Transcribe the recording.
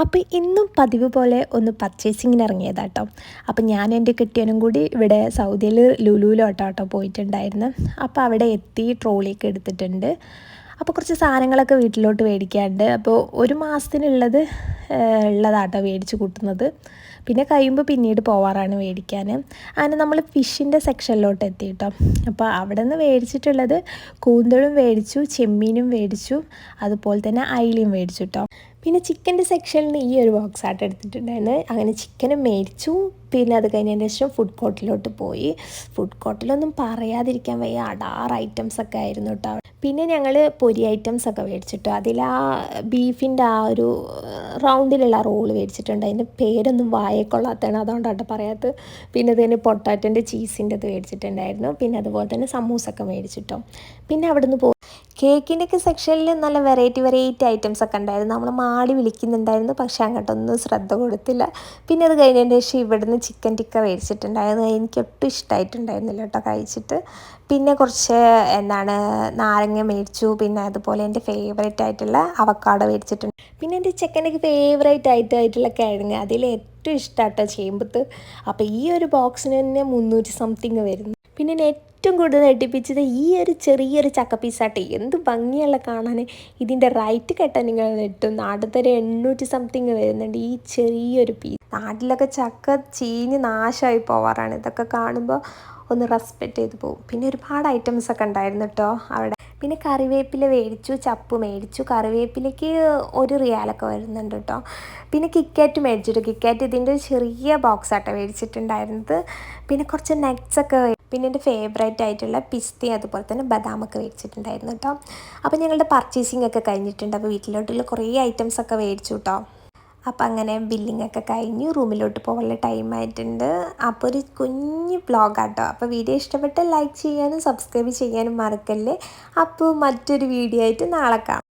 അപ്പോൾ ഇന്നും പതിവ് പോലെ ഒന്ന് പർച്ചേസിങ്ങിന് ഇറങ്ങിയതാട്ടോ അപ്പോൾ ഞാൻ എന്റെ കിട്ടിയനും കൂടി ഇവിടെ സൗദിയിൽ ലുലുവിലോട്ടോ കേട്ടോ പോയിട്ടുണ്ടായിരുന്നു. അപ്പോൾ അവിടെ എത്തി ട്രോളിയൊക്കെ എടുത്തിട്ടുണ്ട്. അപ്പോൾ കുറച്ച് സാധനങ്ങളൊക്കെ വീട്ടിലോട്ട് മേടിക്കാണ്ട് അപ്പോൾ ഒരു മാസത്തിനുള്ളത് ഉള്ളതാട്ടോ മേടിച്ച് കൂട്ടുന്നത്. പിന്നെ കഴിയുമ്പോൾ പിന്നീട് പോവാറാണ് മേടിക്കാൻ അങ്ങനെ നമ്മൾ ഫിഷിന്റെ സെക്ഷനിലോട്ട് എത്തി കേട്ടോ അപ്പോൾ അവിടെ നിന്ന് മേടിച്ചിട്ടുള്ളത് കൂന്തളും മേടിച്ചു ചെമ്മീനും മേടിച്ചു അതുപോലെ തന്നെ അയിലയും മേടിച്ചു കേട്ടോ പിന്നെ ചിക്കന്റെ സെക്ഷനിൽ ഈ ഒരു ബോക്സ് ആയിട്ട് എടുത്തിട്ടുണ്ടായിരുന്നു. അങ്ങനെ ചിക്കന് മേടിച്ചു. പിന്നെ അത് കഴിഞ്ഞതിന് ശേഷം ഫുഡ് കോർട്ടിലോട്ട് പോയി. ഫുഡ് കോർട്ടിലൊന്നും പറയാതിരിക്കാൻ വയ്യ. അടാറ് ഐറ്റംസ് ഒക്കെ ആയിരുന്നു കേട്ടോ പിന്നെ ഞങ്ങൾ പൊരി ഐറ്റംസ് ഒക്കെ മേടിച്ചിട്ടു. അതിൽ ആ ബീഫിന്റെ ആ ഒരു റൗണ്ടിലുള്ള റോൾ മേടിച്ചിട്ടുണ്ട്. അതിന്റെ പേരൊന്നും വായക്കൊള്ളാത്തതാണ് അതുകൊണ്ടാട്ടോ പറയാത്തത്. പിന്നെ ഇതിന് പൊട്ടാറ്റോന്റെ ചീസിന്റെ ഇത് മേടിച്ചിട്ടുണ്ടായിരുന്നു. പിന്നെ അതുപോലെ തന്നെ സമൂസൊക്കെ മേടിച്ചിട്ടോ. പിന്നെ അവിടുന്ന് പോ കേക്കിന്റെ ഒക്കെ സെക്ഷനിൽ നല്ല വെറൈറ്റി വെറൈറ്റി ഐറ്റംസ് ഒക്കെ ഉണ്ടായിരുന്നു. നമ്മൾ മാടി വിളിക്കുന്നുണ്ടായിരുന്നു. പക്ഷേ അങ്ങോട്ടൊന്നും ശ്രദ്ധ കൊടുത്തില്ല. പിന്നെ അത് കഴിഞ്ഞതിന് ശേഷം ഇവിടുന്ന് ചിക്കൻ ടിക്ക മേടിച്ചിട്ടുണ്ടായിരുന്നു. എനിക്ക് ഒട്ടും ഇഷ്ടമായിട്ടുണ്ടായിരുന്നില്ല കേട്ടോ കഴിച്ചിട്ട്. പിന്നെ കുറച്ച് എന്താണ് നാരങ്ങ മേടിച്ചു. പിന്നെ അതുപോലെ എന്റെ ഫേവറേറ്റ് ആയിട്ടുള്ള അവക്കാടോ മേടിച്ചിട്ടുണ്ട്. പിന്നെ എന്റെ ചിക്കന്റെയൊക്കെ ഫേവറേറ്റ് ആയിട്ട് ആയിട്ടുള്ള കിഴങ്ങ്. അതിൽ ഏറ്റവും ഇഷ്ടമാട്ടോ ചേമ്പത്ത് അപ്പോൾ ഈ ഒരു ബോക്സിന് തന്നെ മുന്നൂറ്റി സംതിങ് വരുന്നു. പിന്നെ എന്നെ ഏറ്റവും കൂടുതൽ ഞെട്ടിപ്പിച്ചത് ഈ ഒരു ചെറിയൊരു ചക്ക പീസാട്ടെ എന്ത് ഭംഗിയുള്ള കാണാൻ ഇതിന്റെ റൈറ്റ് കെട്ടാൻ നിങ്ങൾ നെട്ടും നാട്ടിൽ എണ്ണൂറ്റി സംതിങ് വരുന്നുണ്ട് ഈ ചെറിയൊരു പീസ് നാട്ടിലൊക്കെ ചക്ക ചീഞ്ഞ് നാശമായി പോവാറാണ്. ഇതൊക്കെ കാണുമ്പോൾ ഒന്ന് റെസ്പെക്റ്റ് ചെയ്ത് പോകും പിന്നെ ഒരുപാട് ഐറ്റംസ് ഒക്കെ ഉണ്ടായിരുന്നു കേട്ടോ അവിടെ. പിന്നെ കറിവേപ്പില മേടിച്ചു ചപ്പ് മേടിച്ചു. കറിവേപ്പിലയ്ക്ക് ഒരു റിയാലൊക്കെ വരുന്നുണ്ട് കേട്ടോ പിന്നെ കിക്കാറ്റ് മേടിച്ചിട്ടു. കിക്കാറ്റ് ഇതിന്റെ ചെറിയ ബോക്സ് ആട്ടോ മേടിച്ചിട്ടുണ്ടായിരുന്നത്. പിന്നെ കുറച്ച് നെറ്റ്സൊക്കെ പിന്നെ എന്റെ ഫേവറേറ്റ് ആയിട്ടുള്ള പിസ്തയും അതുപോലെ തന്നെ ബദാമൊക്കെ മേടിച്ചിട്ടുണ്ടായിരുന്നു കേട്ടോ അപ്പോൾ ഞങ്ങളുടെ പർച്ചേസിംഗ് ഒക്കെ കഴിഞ്ഞിട്ടുണ്ട്. അപ്പോൾ വീട്ടിലോട്ടുള്ള കുറേ ഐറ്റംസ് ഒക്കെ മേടിച്ചു കേട്ടോ അപ്പം അങ്ങനെ ബില്ലിംഗ് ഒക്കെ കഴിഞ്ഞു. റൂമിലോട്ട് പോകാനുള്ള ടൈം ആയിട്ടുണ്ട്. അപ്പോൾ ഒരു കുഞ്ഞ് ബ്ലോഗാട്ടോ അപ്പോൾ വീഡിയോ ഇഷ്ടപ്പെട്ട് ലൈക്ക് ചെയ്യാനും സബ്സ്ക്രൈബ് ചെയ്യാനും മറക്കല്ലേ. അപ്പോൾ മറ്റൊരു വീഡിയോ ആയിട്ട് നാളെ കാണാം.